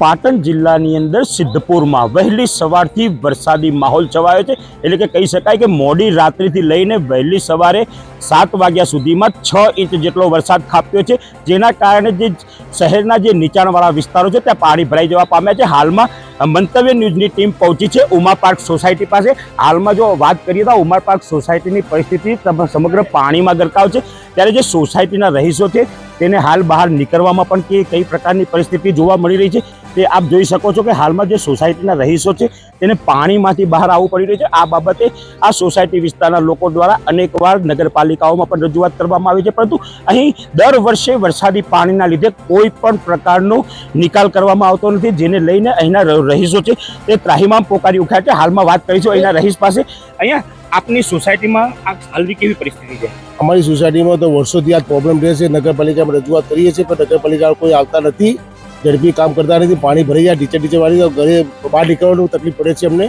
પાટણ જિલ્લાની અંદર સિદ્ધપુરમાં વહેલી સવારથી વરસાદી માહોલ છવાયો છે. એટલે કે કહી શકાય કે મોડી રાત્રિથી લઈને વહેલી સવારે સાત વાગ્યા સુધીમાં છ ઇંચ જેટલો વરસાદ ખાપ્યો છે. જેના કારણે જે શહેરના જે નીચાણવાળા વિસ્તારો છે, ત્યાં પાણી ભરાઈ જવા પામ્યા છે. હાલમાં મંતવ્ય ન્યૂઝની ટીમ પહોંચી છે ઉમા પાર્ક સોસાયટી પાસે. હાલમાં જો વાત કરીએ તો ઉમા પાર્ક સોસાયટીની પરિસ્થિતિ સમગ્ર પાણીમાં ગરકાવ છે. ત્યારે જે સોસાયટીના રહીશો છે તેને હાલ બહાર નીકળવામાં પણ કે કઈ પ્રકારની પરિસ્થિતિ જોવા મળી રહી છે તે આપ જોઈ શકો છો કે હાલમાં જે સોસાયટીના રહીશો છે તેને પાણીમાંથી બહાર આવવું પડી રહ્યું છે. આ બાબતે આ સોસાયટી વિસ્તારના લોકો દ્વારા અનેકવાર નગરપાલિકાઓમાં પણ રજૂઆત કરવામાં આવી છે. પરંતુ અહીં દર વર્ષે વરસાદી પાણીના લીધે કોઈ પણ પ્રકારનો નિકાલ કરવામાં આવતો નથી. જેને લઈને અહીંના રહીશો છે. તે ત્રાહીમામ પોકારી ઉઠ્યા છે. હાલમાં વાત કરીશું અહીંયા રહીશ પાસે. અહીંયા આપની સોસાયટીમાં આ હાલની કેવી પરિસ્થિતિ છે? અમારી સોસાયટીમાં તો વર્ષોથી આ પ્રોબ્લેમ રહે છે. નગરપાલિકામાં રજૂઆત કરીએ છીએ પણ નગરપાલિકા કોઈ આવતા નથી. ઝડપી કામ કરતા નથી. પાણી ભરાઈ જાય ટીચર ટીચર વાળી ઘરે બહાર નીકળવાનું તકલીફ પડે છે અમને.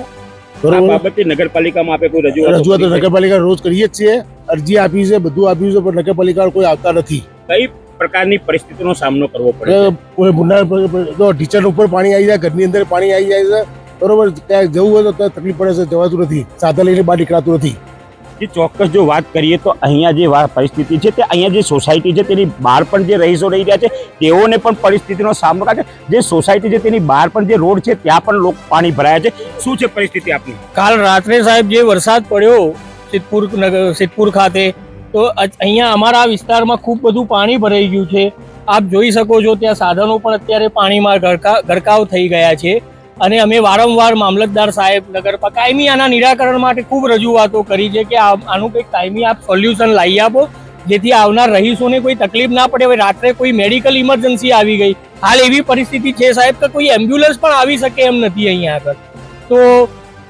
બાબતે નગરપાલિકામાં આપે કોઈ રજૂઆત રજૂઆત નગરપાલિકા રોજ કરીએ જ છીએ. અરજી આપી છે બધું આપ્યું છે પણ નગરપાલિકા કોઈ આવતા નથી. કઈ પ્રકારની પરિસ્થિતિનો સામનો કરવો પડે? ભૂંડા તો ટીચર ઉપર પાણી આવી જાય ઘરની અંદર પાણી આવી જાય છે. બરોબર ક્યાંક જવું હોય તો તકલીફ પડે છે જવાતું નથી. સાધન લઈને બહાર નીકળાતું નથી. જે ચોક્કસ જો વાત કરીએ તો અહીંયા જે પરિસ્થિતિ છે તે અહીંયા જે સોસાયટી છે તેની બહાર પણ જે રહીશો રહી રહ્યા છે તેઓને પણ પરિસ્થિતિનો સામનો કરે છે. જે સોસાયટી છે તેની બહાર પણ જે રોડ છે ત્યાં પણ લોકો પાણી ભરાયા છે. શું છે પરિસ્થિતિ આપની? કાલ રાત્રે સાહેબ જે વરસાદ પડ્યો સિદ્ધપુર નગર સિદ્ધપુર ખાતે તો અહીંયા અમારા વિસ્તારમાં ખૂબ બધું પાણી ભરાઈ ગયું છે. આપ જોઈ શકો છો ત્યાં સાધનો પણ અત્યારે પાણીમાં ગરકા, ગરકાવ થઈ ગયા છે. અને અમે વારંવાર મામલતદાર સાહેબ નગરપા કાયમી આના નિરાકરણ માટે ખૂબ રજૂઆતો કરી છે કે આનું કંઈક કાયમી આપ સોલ્યુશન લાવી આપો, જેથી આવનાર રહીશોને કોઈ તકલીફ ના પડે. હવે રાત્રે કોઈ મેડિકલ ઇમરજન્સી આવી ગઈ. હાલ એવી પરિસ્થિતિ છે સાહેબ કે કોઈ એમ્બ્યુલન્સ પણ આવી શકે એમ નથી અહીંયા આગળ. તો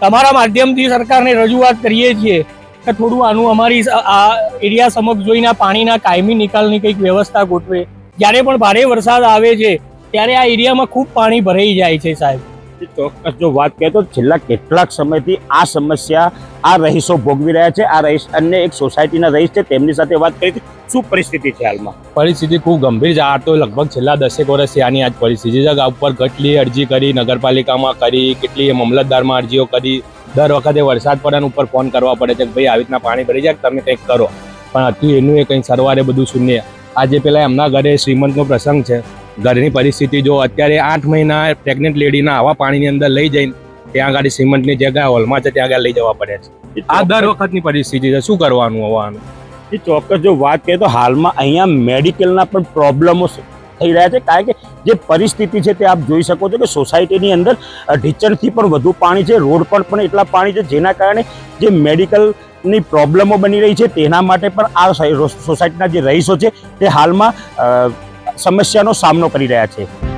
તમારા માધ્યમથી સરકારને રજૂઆત કરીએ છીએ. કે થોડું આનું અમારી આ એરિયા સમક્ષ જોઈને પાણીના કાયમી નિકાલની કંઈક વ્યવસ્થા ગોઠવે. જ્યારે પણ ભારે વરસાદ આવે છે, ત્યારે આ એરિયામાં ખૂબ પાણી ભરાઈ જાય છે સાહેબ. ચોક્કસ જો વાત કરીએ તો છેલ્લા કેટલાક સમયથી આ સમસ્યા, આ રહીશો ભોગવી રહ્યા છે. આ રહીશ અન્ય એક સોસાયટીના રહીશ છે. તેમની સાથે વાત કરી. શું પરિસ્થિતિ છે હાલમાં? પરિસ્થિતિ ખૂબ ગંભીર છે. આ તો લગભગ છેલ્લા દસેક વર્ષથી આની આજ પરિસ્થિતિ છે. આ ઉપર કેટલી અરજી કરી, નગરપાલિકામાં કરી, કેટલી મામલતદારમાં અરજીઓ કરી. દર વખતે વરસાદ પડે ને ઉપર ફોન કરવા પડે છે કે ભાઈ, આવી રીતના પાણી ભરી જાય તમે કંઈક કરો. પણ હતું એનું એ કંઈ સરવારે બધું શૂન્ય. આજે પેલા એમના ઘરે શ્રીમંતનો પ્રસંગ છે. ઘરની પરિસ્થિતિ જો અત્યારે આઠ મહિના પ્રેગ્નેન્ટ લેડીના આવા પાણીની અંદર લઈ જઈને ત્યાં આગળ સિમેન્ટની જગ્યા હોલમાં છે ત્યાં આગળ લઈ જવા પડે છે. આ દર વખતની પરિસ્થિતિ છે શું કરવાનું હવે આનું જે ચોક્કસ જો વાત કરીએ તો હાલમાં અહીંયા મેડિકલના પણ પ્રોબ્લેમો થઈ રહ્યા છે કારણ કે જે પરિસ્થિતિ છે તે આપ જોઈ શકો છો કે સોસાયટીની અંદર ઢીચરથી ઢીચણથી પણ વધુ પાણી છે રોડ પર પણ એટલા પાણી છે જેના કારણે જે મેડિકલની પ્રોબ્લેમો બની રહી છે તેના માટે પણ આ સોસાયટીના જે રહીશો છે તે હાલમાં સમસ્યાનો સામનો કરી રહ્યા છે.